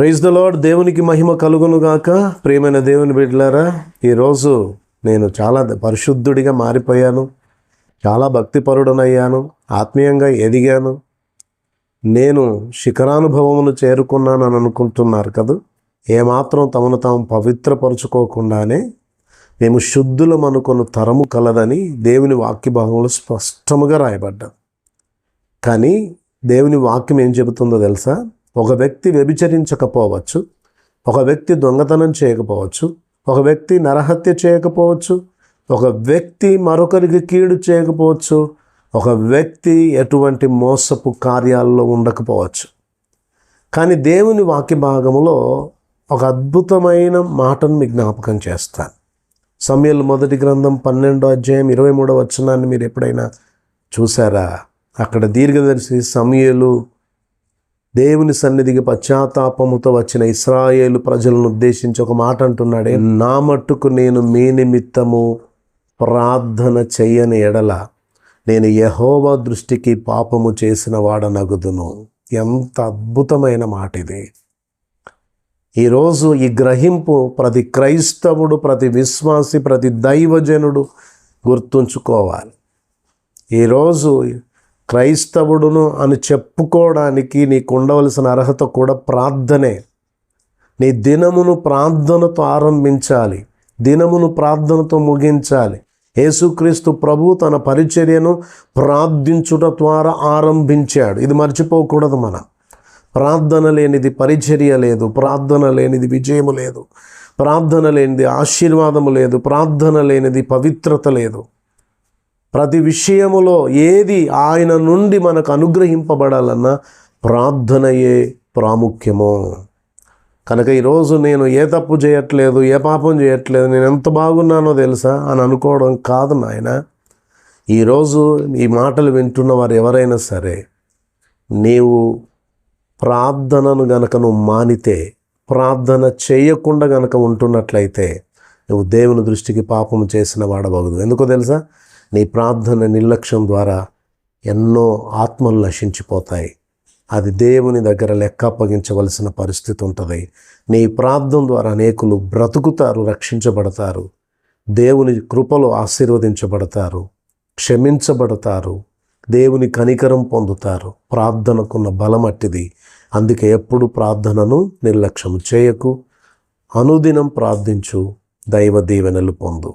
Praise the lord దేవునికి మహిమ కలుగును గాక. ప్రియమైన దేవుని బిడ్డలారా ఈరోజు నేను చాలా పరిశుద్ధుడిగా మారిపోయాను. చాలా భక్తిపరుడనయ్యాను. ఆత్మీయంగా ఎదిగాను. నేను శిఖరానుభవమును చేరుకున్నానని అనుకుంటున్నారు కదా? ఏమాత్రం తమను తాము పవిత్రపరుచుకోకుండానే మేము శుద్ధులం అనుకున్న తరము కలదని దేవుని వాక్య భాగంలో స్పష్టముగా రాయబడ్డాం. కానీ దేవుని వాక్యం ఏం చెబుతుందో తెలుసా? ఒక వ్యక్తి వ్యభిచరించకపోవచ్చు ఒక వ్యక్తి దొంగతనం చేయకపోవచ్చు ఒక వ్యక్తి నరహత్య చేయకపోవచ్చు ఒక వ్యక్తి మరొకరికి కీడు చేయకపోవచ్చు ఒక వ్యక్తి ఎటువంటి మోసపు కార్యాల్లో ఉండకపోవచ్చు. కానీ దేవుని వాక్య భాగంలో ఒక అద్భుతమైన మాటను మీ జ్ఞాపకం చేస్తాను. సమయలు మొదటి గ్రంథం పన్నెండో అధ్యాయం ఇరవై మూడో వచనాన్ని మీరు ఎప్పుడైనా చూసారా? అక్కడ దీర్ఘదర్శి సమయలు దేవుని సన్నిధికి పశ్చాత్తాపముతో వచ్చిన ఇస్రాయేలు ప్రజలను ఉద్దేశించి ఒక మాట అంటున్నాడే. నా మట్టుకు నేను మీ నిమిత్తము ప్రార్థన చెయ్యని ఎడల నేను యహోవా దృష్టికి పాపము చేసిన వాడనగుదును. ఎంత అద్భుతమైన మాట ఇది. ఈరోజు ఈ గ్రహింపు ప్రతి క్రైస్తవుడు ప్రతి విశ్వాసి ప్రతి దైవజనుడు గుర్తుంచుకోవాలి. ఈరోజు క్రైస్తవుడును అని చెప్పుకోవడానికి నీకు ఉండవలసిన అర్హత కూడా ప్రార్థనే. నీ దినమును ప్రార్థనతో ఆరంభించాలి. దినమును ప్రార్థనతో ముగించాలి. యేసుక్రీస్తు ప్రభు తన పరిచర్యను ప్రార్థించుట ద్వారా ఆరంభించాడు. ఇది మర్చిపోకూడదు మనం. ప్రార్థన లేనిది పరిచర్య లేదు. ప్రార్థన లేనిది విజయము లేదు. ప్రార్థన లేనిది ఆశీర్వాదము లేదు. ప్రార్థన లేనిది పవిత్రత లేదు. ప్రతి విషయములో ఏది ఆయన నుండి మనకు అనుగ్రహింపబడాలన్నా ప్రార్థనయే ప్రాముఖ్యము. కనుక ఈరోజు నేను ఏ తప్పు చేయట్లేదు ఏ పాపం చేయట్లేదు నేను ఎంత బాగున్నానో తెలుసా అని అనుకోవడం కాదు నాయన. ఈరోజు ఈ మాటలు వింటున్న వారు ఎవరైనా సరే నీవు ప్రార్థనను గనక నువ్వు మానితే ప్రార్థన చేయకుండా గనక ఉంటున్నట్లయితే నువ్వు దేవుని దృష్టికి పాపం చేసిన వాడబగదు ఎందుకో తెలుసా? నీ ప్రార్థన నిర్లక్ష్యం ద్వారా ఎన్నో ఆత్మలు నశించిపోతాయి. అది దేవుని దగ్గర లెక్క అప్పగించవలసిన పరిస్థితి ఉంటుంది. నీ ప్రార్థన ద్వారా అనేకులు బ్రతుకుతారు రక్షించబడతారు. దేవుని కృపలో ఆశీర్వదించబడతారు క్షమించబడతారు దేవుని కనికరం పొందుతారు. ప్రార్థనకున్న బలం అట్టిది. అందుకే ఎప్పుడు ప్రార్థనను నిర్లక్ష్యం చేయకు. అనుదినం ప్రార్థించు. దైవ దీవెనలు పొందు.